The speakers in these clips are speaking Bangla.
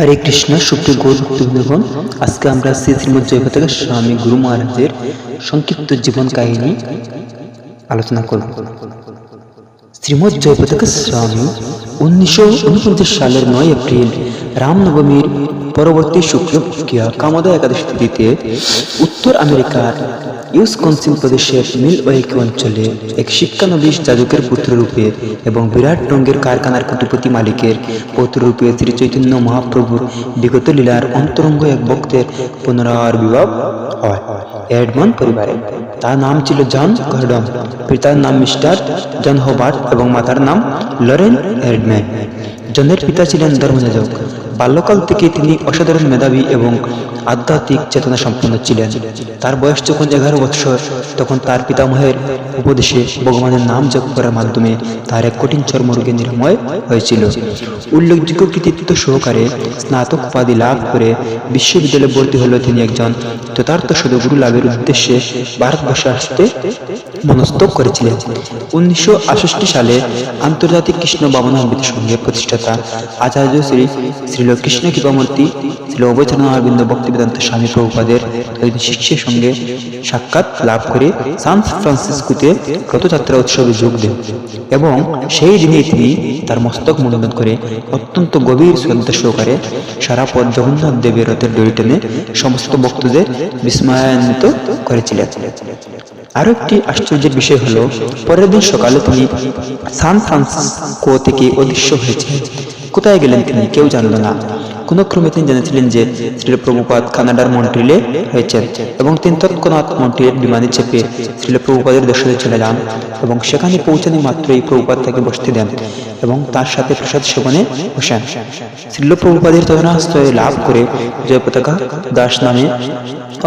হরে কৃষ্ণ, সুপ্রিয় গৌরবন আজকে আমরা শ্রী শ্রীমদ জয়পতাকা স্বামী গুরু মহারাজের সংক্ষিপ্ত জীবন কাহিনী আলোচনা করব। শ্রীমদ জয়পতাকা স্বামী উনিশশো উনপঞ্চাশ সালের নয় এপ্রিল রামনবমীর পরবর্তী শুক্লপক্ষিয়া কামদা একাদশী তিথিতে উত্তর আমেরিকার ইউসকনসিন প্রদেশের মিলওয়েকি অঞ্চলে এক শিক্ষানবিশ যাজকের পুত্ররূপে এবং বিরাট রঙের কারখানার কোটিপতি মালিকের পুত্ররূপে শ্রী চৈতন্য মহাপ্রভুর বিগত লীলার অন্তরঙ্গ এক ভক্তের পুনরার বিবাহ হয়। এডমন পরিবারে তার নাম ছিল জন গর্ডন, পিতার নাম মিস্টার জন হোবার্ট এবং মাতার নাম লরেন এডম্যান জনের পিতা ছিলেন ধর্মযাজক বাল্যকাল থেকে তিনি অসাধারণ মেধাবী এবং আধ্যাত্মিক চেতনা সম্পন্ন ছিলেন। তার বয়স যখন এগারো বৎসর, তখন তার পিতামহের উপদেশে ভগবানের নাম জপ করার মাধ্যমে তার এক কঠিন চর্মরোগে নিরাময় হয়েছিল। উল্লেখযোগ্য কৃতিত্ব সহকারে স্নাতক উপাধি লাভ করে বিশ্ববিদ্যালয়ে ভর্তি হলো তিনি একজন যথার্থ সদগুরু লাভের উদ্দেশ্যে ভারতবর্ষে আসতে মনস্থ করেছিলেন। উনিশশো সালে আন্তর্জাতিক কৃষ্ণ বামনামৃত সঙ্গে প্রতিষ্ঠাতা আচার্য শ্রী শ্রী শ্রীল কৃষ্ণ কৃপামূর্তি শ্রীল অবচরণ অরবিন্দ ভক্তিবেদান্ত স্বামী প্রভুপাদের শিষ্যের সঙ্গে সাক্ষাৎ লাভ করে সান ফ্রান্সিসকোতে রথযাত্রা উৎসবে যোগ দেন এবং সেই দিনেই তিনি তার মস্তক মুন্ডন করে অত্যন্ত গভীর শ্রদ্ধা সহকারে সারা পথ জগন্নাথ দেবের রথের দড়ি টেনে সমস্ত ভক্তদের বিস্ময়ান্বিত করেছিলেন। আরও একটি আশ্চর্যের বিষয় হলো, পরের দিন সকালে তিনি সান ফ্রান্সিসকো থেকে অদৃশ্য হয়েছিলেন। কোথায় গেলেন তিনি? কেউ জানল না। কোন ক্রমে তিনি জেনেছিলেন যে শ্রীল প্রভুপাদ কানাডার মন্ট্রিলে হয়েছেন এবং তিনি তৎক্ষণাৎ মন্ট্রিলের বিমানে চেপে শ্রীল প্রভুপাদের দেশে চলে যান এবং সেখানে পৌঁছানো মাত্রই প্রভুপাদ তাকে বসতে দেন এবং তার সাথে প্রসাদ সেবনে বসেন। শ্রীল প্রভুপাদের তদনাশ্রয় লাভ করে জয় পতাকা দাস নামে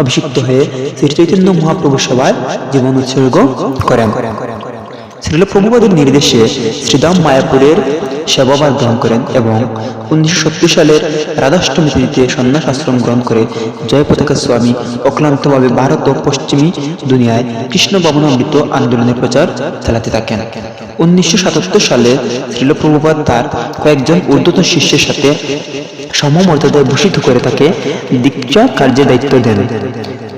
অভিষিক্ত হয়ে শ্রী চৈতন্য মহাপ্রভু সভায় জীবন উৎসর্গ করেন। শ্রীল প্রভুপাদের নির্দেশে শ্রীদাম মায়াপুরের সেবাবাদ গ্রহণ করেন এবং উনিশশো সালের রাধাষ্টমী তিথিতে সন্ন্যাস আশ্রম গ্রহণ করে জয় পতাকা স্বামী অক্লান্তভাবে ভারত ও পশ্চিমী দুনিয়ায় কৃষ্ণ ভবনামৃত আন্দোলনের প্রচার চালাতে থাকেন। উনিশশো সালে শ্রীল প্রভুপাদ তার কয়েকজন ঊর্ধ্বতন শিষ্যের সাথে সমমর্যাদায় ভূষিত করে তাকে দীক্ষা কার্যের দায়িত্ব দেন।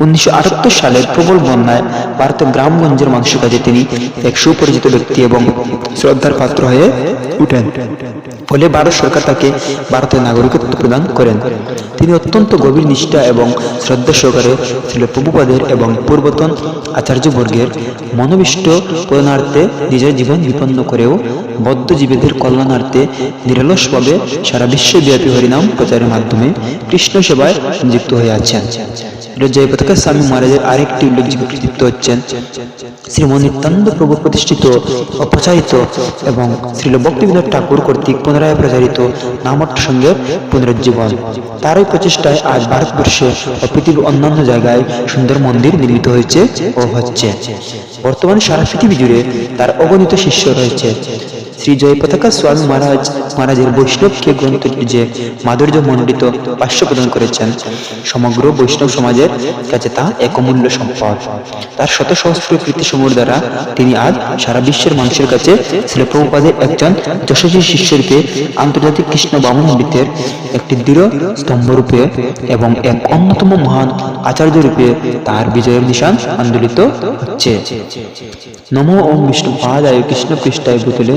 উনিশশো সালের প্রবল বন্যায় ভারতের গ্রামগঞ্জের মানুষের কাছে তিনি এক সুপরিচিত ব্যক্তি এবং শ্রদ্ধার পাত্র হয়ে উঠেন। ফলে ভারত সরকার তাকে ভারতের নাগরিকত্ব প্রদান করেন। তিনি অত্যন্ত গভীর নিষ্ঠা এবং শ্রদ্ধা সহকারে ছিল প্রভুপাদের এবং পূর্বতন আচার্যবর্গের মনোবিষ্ট পূরণার্থে নিজের জীবন বিপন্ন করেও বদ্ধজীবীদের কল্যাণার্থে নিরলসভাবে সারা বিশ্বব্যাপী হরিনাম প্রচারের মাধ্যমে কৃষ্ণ সেবায় নিযুক্ত হয়ে আছেন। জয় স্বামী মহারাজের আরেকটি উল্লেখযোগ্য কৃতিত্ব হচ্ছেন শ্রীমন নিত্যানন্দ প্রভু প্রতিষ্ঠিত ও প্রচারিত এবং শ্রীল ভক্তিবিনোদ ঠাকুর কর্তৃক পুনরায় প্রচারিত নামট্ট সঙ্গের পুনরুজ্জীবন। তারই প্রচেষ্টায় আজ ভারতবর্ষে ও পৃথিবীর অন্যান্য জায়গায় সুন্দর মন্দির নির্মিত হয়েছে ও হচ্ছে। বর্তমানে সারা পৃথিবী জুড়ে তার অগণিত শিষ্য রয়েছে। শ্রী জয় পতাকা স্বামী মহারাজ মহারাজের বৈষ্ণবকে গ্রন্থটি যে মাধুর্য মণ্ডিত ভাষ্য প্রদান করেছেন, সমগ্র বৈষ্ণব সমাজের কাছে তা এক অমূল্য সম্পদ। তার শত সহস্র কীর্তিসমূহ দ্বারা তিনি আজ সারা বিশ্বের মানুষের কাছে শ্রী প্রভুপাদের একজন যশস্বী শিষ্যরূপে আন্তর্জাতিক কৃষ্ণ বামনবৃত্তের একটি দৃঢ় স্তম্ভরূপে এবং এক অন্যতম মহান আচার্য রূপে তার বিজয়ের নিশান আন্দোলিত হচ্ছে। নমো ওম বিষ্ণু পাদায় কৃষ্ণ পৃষ্ঠায় ভূতলে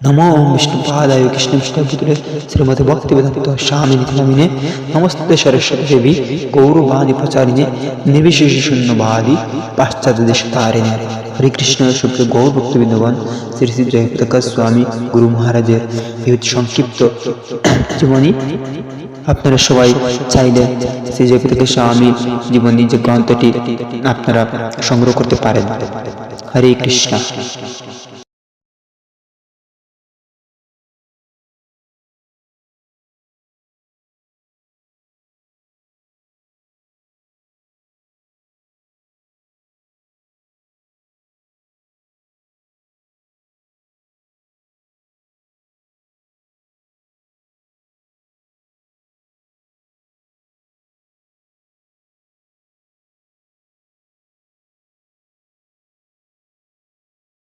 নমো ওম বিষ্ণু পাদায় কৃষ্ণ বিষ্ণু ভূতলে শ্রীমতী ভক্তি বেদান্ত স্বামী নিধিনামিনে নমস্তে সরস্বতী দেবী গৌরবাণী প্রচারিণে নির্বিশেষ শূন্যবাদী পাশ্চাত্য দেশ তারিণী হরে কৃষ্ণ শুক্র গৌর ভক্তবৃন্দগণ শ্রী শ্রী জয়প্রকাশ স্বামী গুরু মহারাজের সংক্ষিপ্ত জীবনী আপনারা সবাই চাইলে সিজেপি থেকে স্বামী জীবন যে গ্রন্থটি আপনারা সংগ্রহ করতে পারেন। হরে কৃষ্ণ।